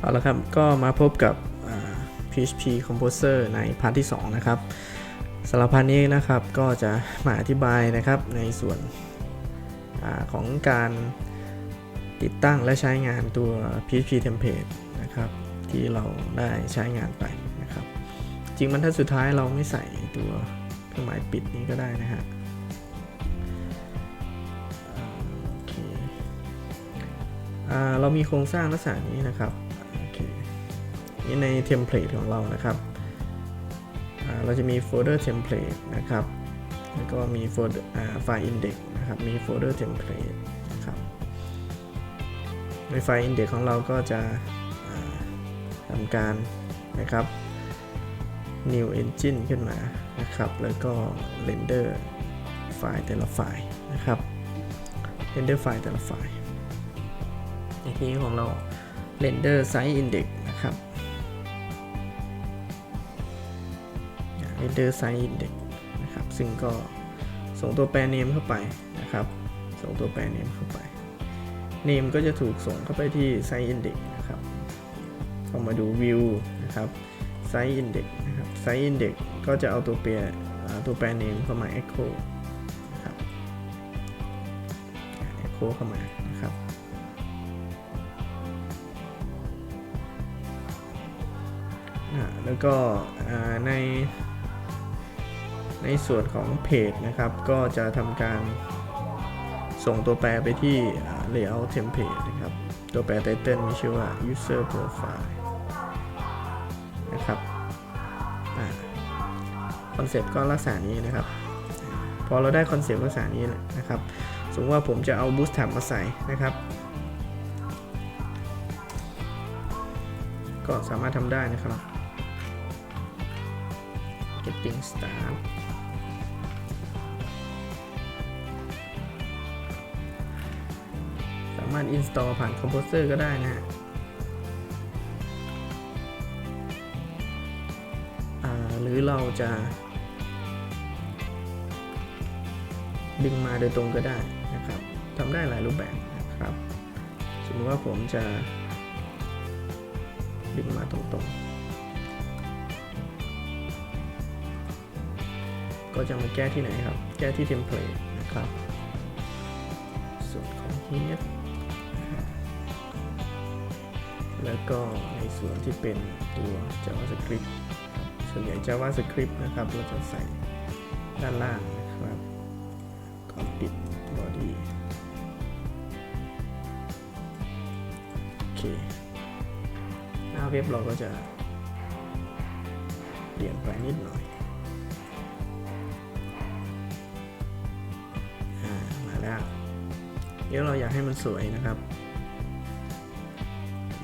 เอาละครับ ก็มาพบกับ PHP Composer ในพาร์ทที่ 2 นะครับสำหรับพาร์ทนี้นะครับก็จะมาอธิบายนะครับในส่วนอของการติดตั้งและใช้งานตัว PHP Template นะครับที่เราได้ใช้งานไปนะครับ จริงบรรทัดสุดท้ายเราไม่ใส่ตัวเครื่องหมายปิดนี้ก็ได้นะฮะเรามีโครงสร้างลักษณะนี้นะครับ ในเทมเพลตของเรานะครับ เราจะมีโฟลเดอร์เทมเพลตนะครับ แล้วก็มีโฟลเดอร์ไฟล์อินเด็กนะครับ มีโฟลเดอร์เทมเพลตนะครับ ในไฟล์อินเด็กของเราก็จะทำการนะครับ new engine ขึ้นมานะครับ แล้วก็ render ไฟล์แต่ละไฟล์นะครับ render ไฟล์แต่ละไฟล์ในที่ของเรา render size index นะครับ render size index นะครับ ซึ่งก็ส่งตัวแปร name เข้าไปนะครับ ส่งตัวแปร name เข้าไป name ก็จะถูกส่งเข้าไปที่ size index นะครับพอมาดู view นะครับ size index นะครับ size index ก็จะเอาตัวแปรอ่าตัวแปร name เข้ามา echo นะครับ echo เข้ามานะครับแล้วก็ใน ในส่วนของเพจนะครับ ก็จะทำการส่งตัวแปรไปที่ layout template นะครับ ตัวแปร title มีชื่อว่า user profile นะครับคอนเซปต์ก็ลักษณะนี้นะครับ พอเราได้คอนเซปต์ลักษณะนี้นะครับ สมมติว่าผมจะเอา bootstrap มาใส่นะครับ ก็สามารถทำได้นะครับ getting Star สามารถ install ผ่าน Composer ก็ได้นะฮะหรือเราจะ ดึงมาโดยตรงก็ได้นะครับทำได้หลายรูปแบบนะครับ สมมติว่าผมจะดึงมาตรงๆ ก็จะมาแก้ที่ไหนครับ แก้ที่ template นะครับ ส่วนของ head แล้วก็ในส่วนที่เป็นตัว JavaScript ส่วนใหญ่ JavaScript นะครับ เราจะใส่ด้านล่างนะครับก่อนปิด body โอเค หน้าเว็บเราก็จะเปลี่ยนไปนิดหน่อย เดี๋ยวเราอยากให้มันสวยนะครับ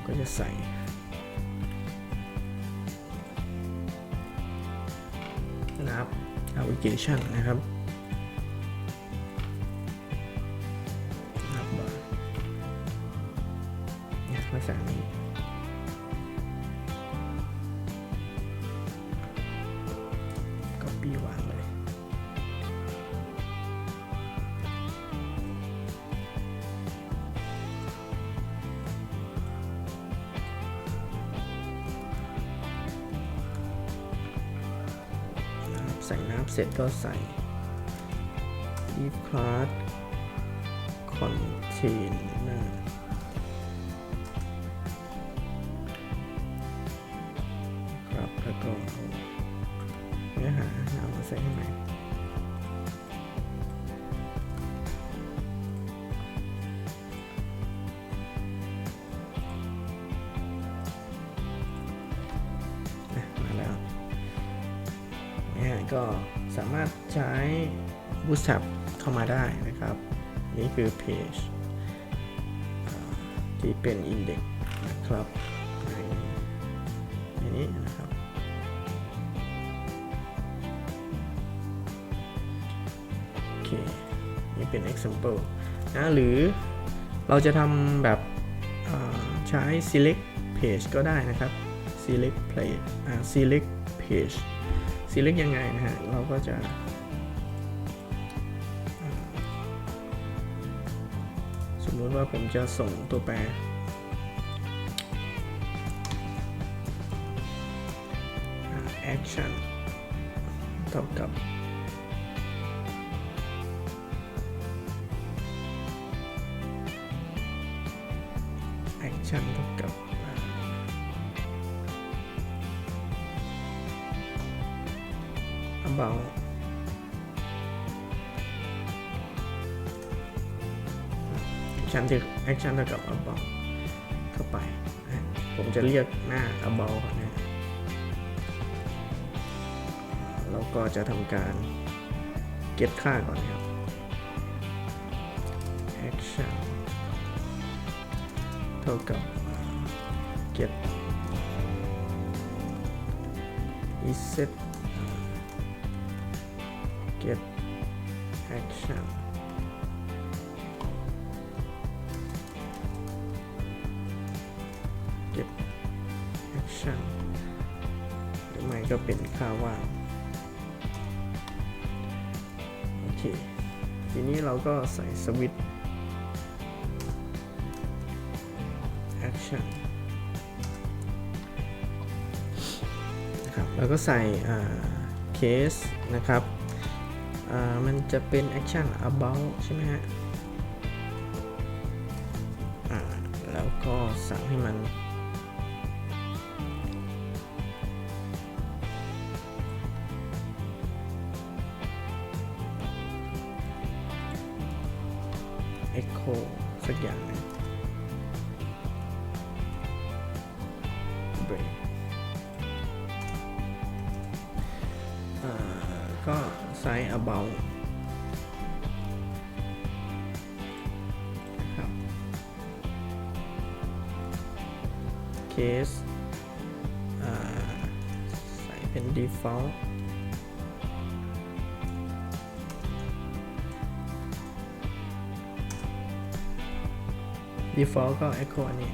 ก็จะใส่นะครับ application นะครับ ก็ใส่ if class container ครับแล้วก็เนื้อหาเอามาใส่ข้างในมาแล้วเนี่ยก็ สามารถใช้ Bootstrap เข้ามาได้นะครับ นี่คือเพจอ่าที่เป็น Index นะครับในนี้นะครับโอเคนี่เป็น example นะหรือเราจะทำแบบใช้ select page ก็ได้นะครับ select page อ่ีเล็กยังไงนะฮะ เราก็จะ สมมติว่าผมจะส่งตัวแปร action เท่ากับ about action ที่ action เท่ากับ about เข้าไป ผมจะเรียกหน้า about นนะเราก็จะทำการ get ค่าก่อนครับ action เท่ากับ get is set action หรือไม่ก็เป็นค่าว่างโอเคทีนี้เราก็ใส่สวิตช์ action นะครับแล้วก็ใส่อ่า case นะครับมันจะเป็น action about ใช่ไหมฮะแล้วก็สั่งให้มัน echo สักอย่างนึง break ก็ไซส์ about ครับ case ใส่เป็น default default ก็ echo อันนี้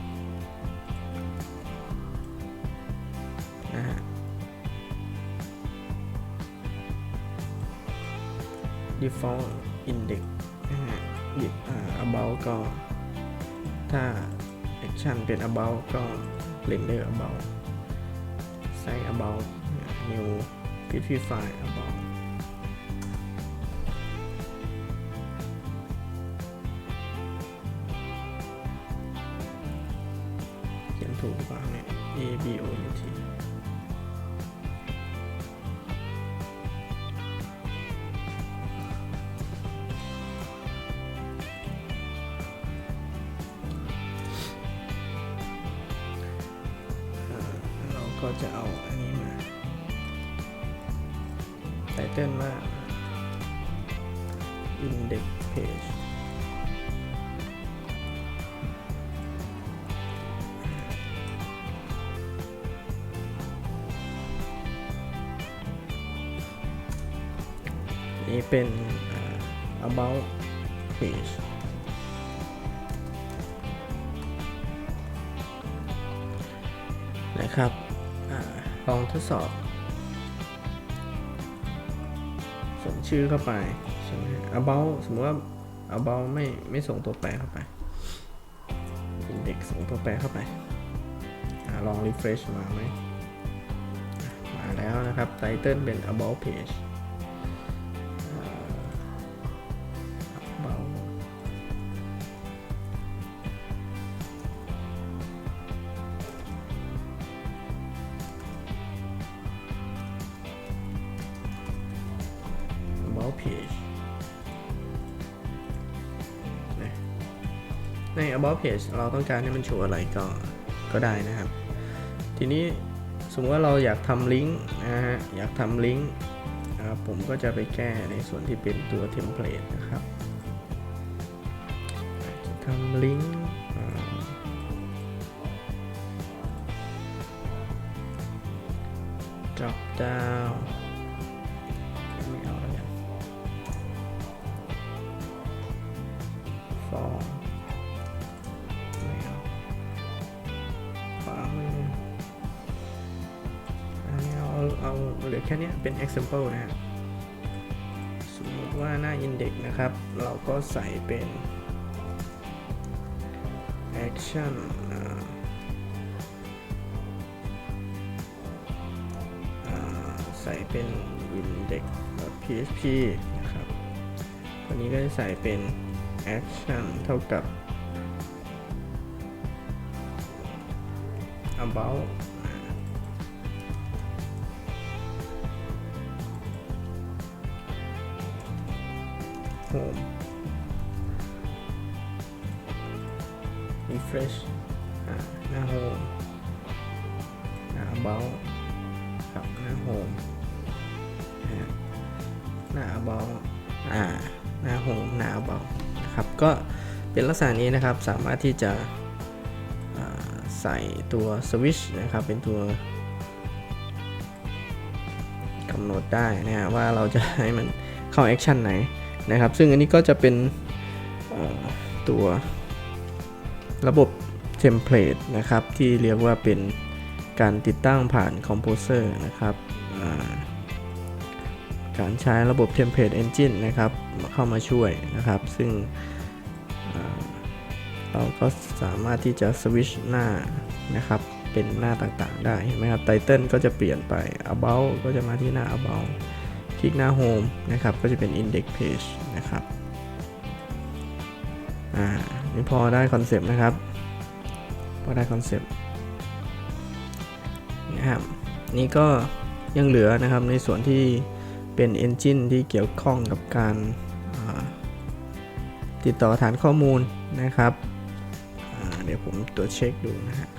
นะฮะ default index นะฮะ about ก็ ถ้า action เป็น about ก็ render about size about new php file about ก็จะเอาอันนี้มาไตเติ้ลว่า index page นี่เป็น about page นะครับ ลองทดสอบส่งชื่อเข้าไปใช่ไหม about สมมติว่า about ไม่ไม่ส่งตัวแปรเข้าไป index ส่งตัวแปรเข้าไปอลอง refresh มาไหมมาแล้วนะครับ title เป็น about page ใน about page เราต้องการให้มันโชว์อะไรก็ก็ได้นะครับ ทีนี้สมมติว่าเราอยากทำลิงก์นะฮะอยากทำลิงก์นะครับผมก็จะไปแก้ในส่วนที่เป็นตัวเทมเพลตนะครับทำลิงก์อ่า drop down แค่นี้เป็น example นะฮะสมมติว่าหน้า index นะครับ เราก็ใส่เป็น action อ่าอ่าส่เป็น index.php นะครับตัวนี้ก็จะใส่เป็น action เท่ากับ about home refresh หน้า home หน้า about ครับหน้า home หน้า about อ่าหน้า home หน้า about นะครับ ก็เป็นลักษณะนี้นะครับ สามารถที่จะใส่ตัว switch นะครับ เป็นตัวกำหนดได้นะฮะว่าเราจะให้มันเข้าแอคชั่นไหน นะครับ ซึ่งอันนี้ก็จะเป็นตัวระบบเทมเพลตนะครับ ที่เรียกว่าเป็นการติดตั้งผ่านคอมโพเซอร์นะครับการใช้ระบบ Template Engine นะครับ เข้ามาช่วยนะครับ ซึ่งเราก็สามารถที่จะสวิชหน้านะครับ เป็นหน้าต่างๆได้เห็นไหมครับไตเติลก็จะเปลี่ยนไป about ก็จะมาที่หน้า about ลิกหน้า home นะครับ ก็จะเป็น index page นะครับ อ่า นี่พอได้คอนเซปต์นะครับ พอได้คอนเซปต์นะครับ นี่ก็ยังเหลือนะครับในส่วนที่เป็น Engine ที่เกี่ยวข้องกับการติดต่อฐานข้อมูลนะครับ เดี๋ยวผมตรวจเช็คดูนะฮะ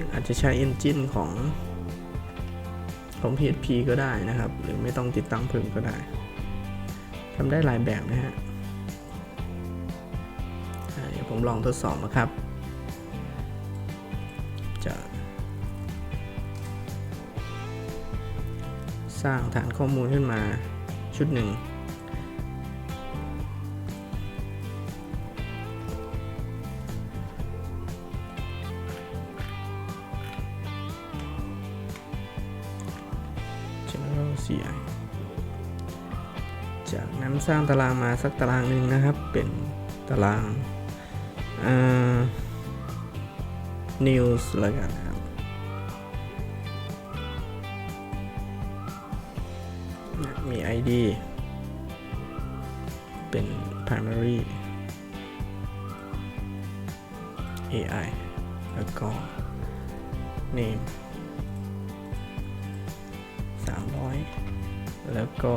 ซึ่งอาจจะใช้ Engine ของของ PHP ก็ได้นะครับ หรือไม่ต้องติดตั้งเพิ่มก็ได้ทำได้หลายแบบนะฮะเดี๋ยวผมลองทดสอบนะครับ จะสร้างฐานข้อมูลขึ้นมาชุดหนึ่ง สร้างตารางมาสักตารางหนึ่งนะครับ เป็นตารางอ่า news แล้วกันนะครับ มี ID เป็น primary AI แล้วก็ name 300 แล้วก็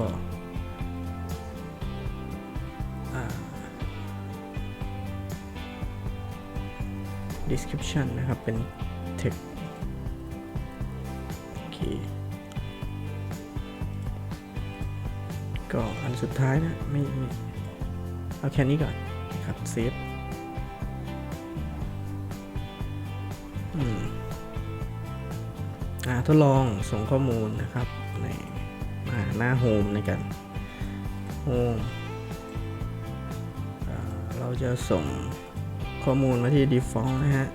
description นะครับ เป็น text โอเค ก็อันสุดท้ายนะไม่ไม่เอาแค่นี้ก่อนนะครับเซฟอืมอ่าทดลองส่งข้อมูลนะครับ ในมาหน้าโฮมในกันโฮมเราจะส่ง ข้อมูลมาที่ default นะฮะ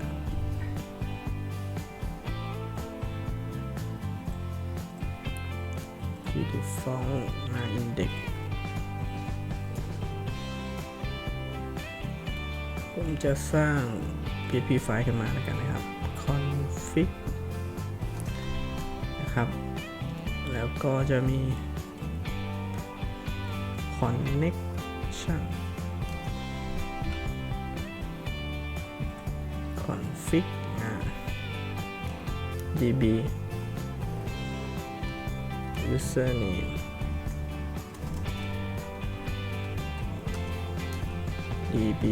ที่ default หน้า index ผมจะสร้าง PHP ไฟล์ขึ้นมาแล้วกันนะครับ config นะครับ แล้วก็จะมี connection า db username db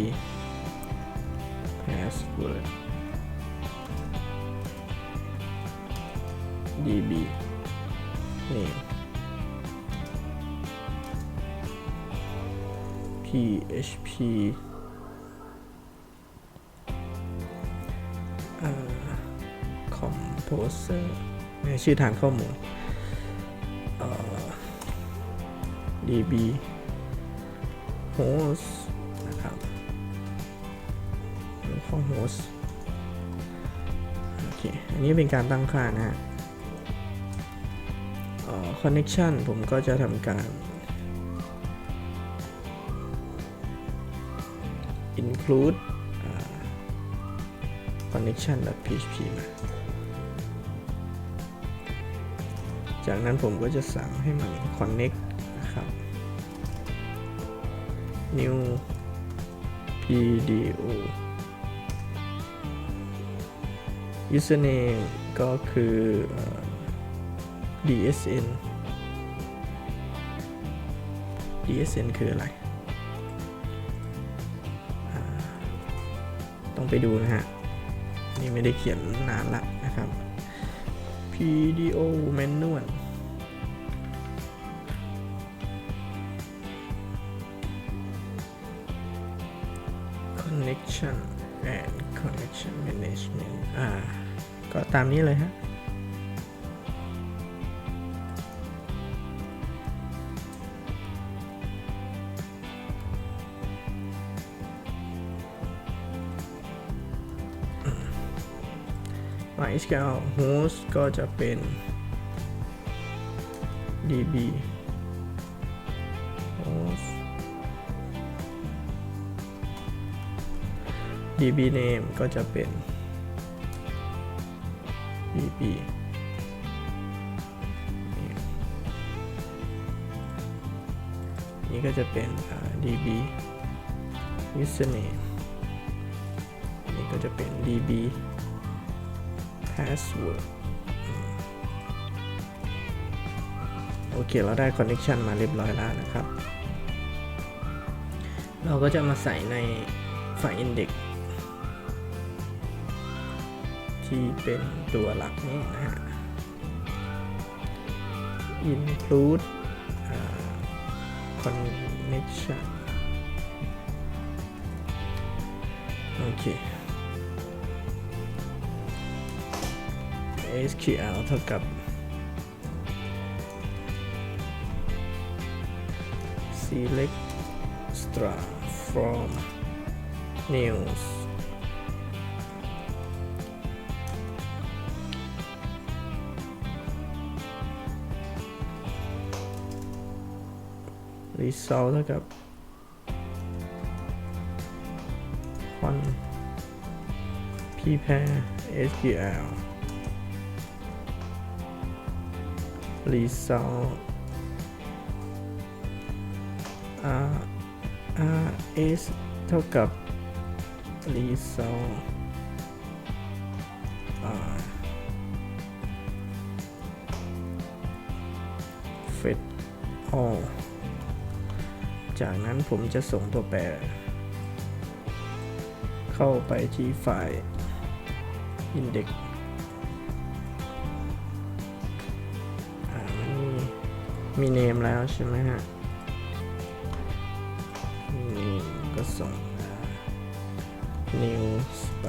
password db name. Php เอ่อ composer เนี่ยชื่อฐานข้อมูลออ db host นะครับแล้วก็ host โอเค อันนี้เป็นการตั้งค่านะฮะเอ่อ connection ผมก็จะทำการ include อ่า connection.php มา จากนั้นผมก็จะสั่งให้มัน connect นะครับ new pdo username ก็คือ dsn dsn คืออะไร ต้องไปดูนะฮะ นี่ไม่ได้เขียนนานละนะครับ PDO manual connection and connection management อ่า ก็ตามนี้เลยฮะ MySQL host ก็จะเป็น db host db name ก็จะเป็น db นี่ก็จะเป็น db username นี่ก็จะเป็น db password โอเค เราได้ connection มาเรียบร้อยแล้วนะครับ เราก็จะมาใส่ในไฟล์ index ที่เป็นตัวหลักนี้นะฮะ include อ่า connection โอเค SQL เท่ากับ select star from news รีซอลเท่ากับ con prepare SQL result r r s เท่ากับ result r fetch all จากนั้นผมจะส่งตัวแปร เข้าไปที่ไฟล์ index มี name แล้วใช่ไหมฮะนี่ก็ส่ง news ไป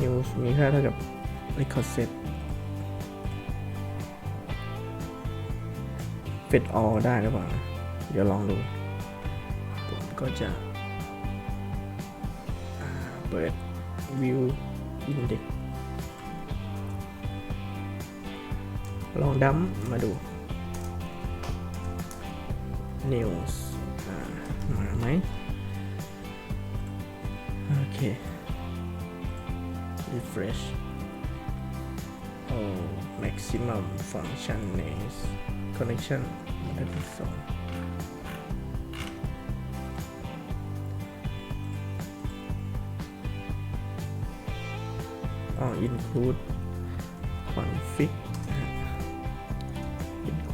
news มีค่าเท่ากับ record set fetch all ได้หรือเปล่า เดี๋ยวลองดู ผมก็จะเปิด view index ลองดัมมาดู news มาไหมโอเค refresh oh maximum function names connection ได้เป็นสองอ๋อ include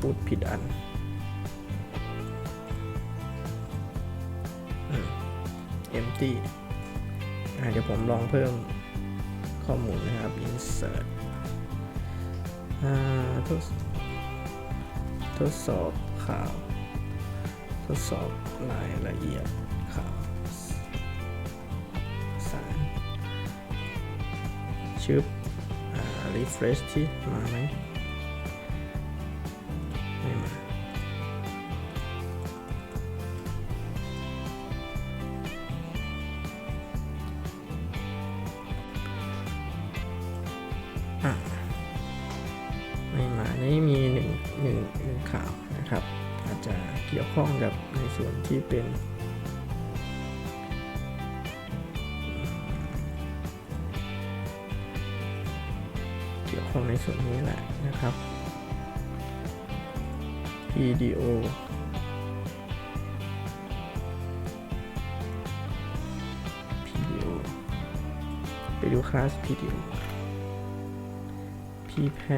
include ผิดอันอืม empty อเดี๋ยวผมลองเพิ่มข้อมูลนะครับ insert ทดทดสอบข่าว ทดสอบรายละเอียดข่าวสารชึบ refresh ที่มาไหม อ่ไม่มานมีหนึ่งหนึ่งหนึ่งข่าวนะครับ อาจจะเกี่ยวข้องกับในส่วนที่เป็นเกี่ยวข้องในส่วนนี้แหละนะครับ PDO ไปดูคลาส PDO ตีแพร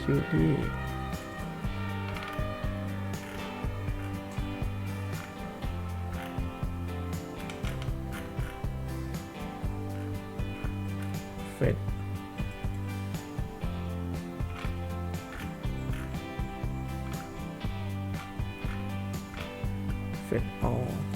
คิวตี้เฟดเฟดออ